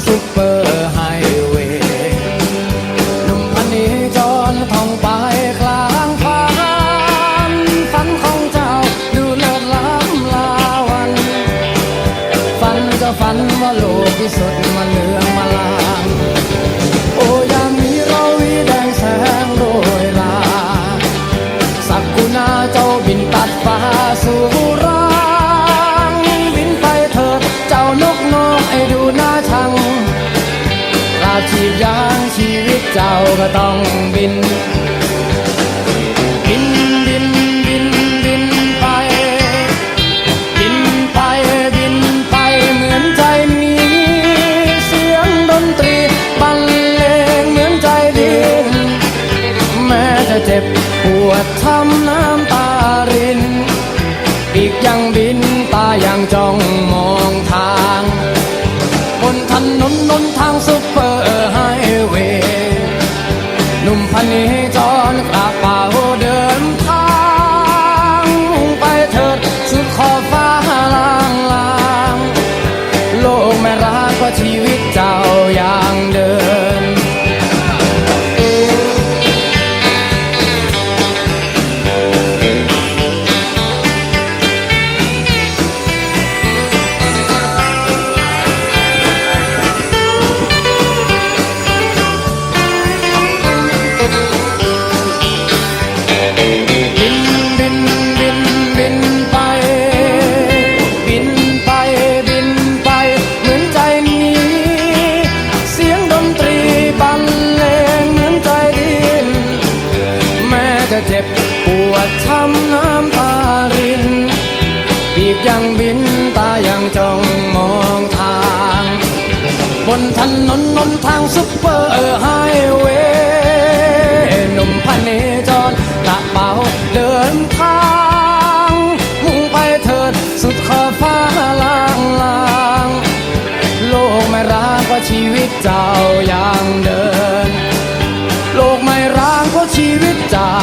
music. ก็ต้องบิน บินบินบินบินไป บินไปบินไปเหมือนใจมีเสียงดนตรีบรรเลงเหมือนใจดินแม้จะเจ็บปวดทำน้ำตารินอีกยังบินตายังจ้องมอง พันนี้ ระทำน้ำตารินปีกยังบินตายังจ้องมองทาง บนถนนนนทางซุปเปอร์ไฮเวย์หนุ่มพเนจรกระเป๋าเดินทางมุ่งไปเถิดสุดขอบฟ้าล่างล่างโลกไม่รักว่าชีวิตเจ้ายังเดิน โลกไม่รักว่าชีวิตเจ้า